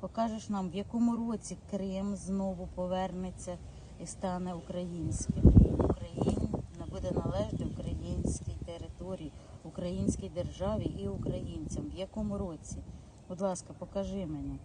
Покажеш нам, в якому році Крим знову повернеться і стане українським. Україна буде належати українській території, українській державі і українцям. В якому році? Будь ласка, покажи мені.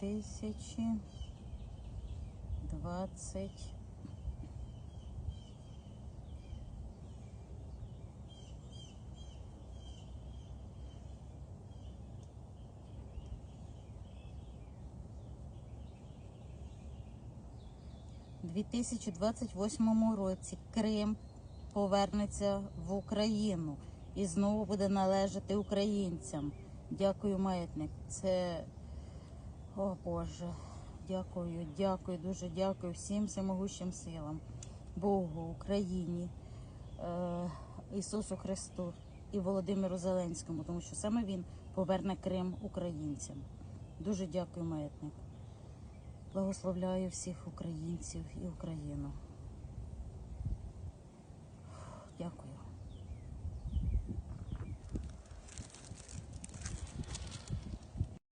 Тисячі двадцять. У 2028 році Крим повернеться в Україну і знову буде належати українцям. Дякую, маятник. Це о Боже, дякую, дякую, дуже дякую всім всемогущим силам, Богу, Україні, е, Ісусу Христу і Володимиру Зеленському, тому що саме Він поверне Крим українцям. Дуже дякую, маятник. Благословляю всіх українців і Україну. Дякую.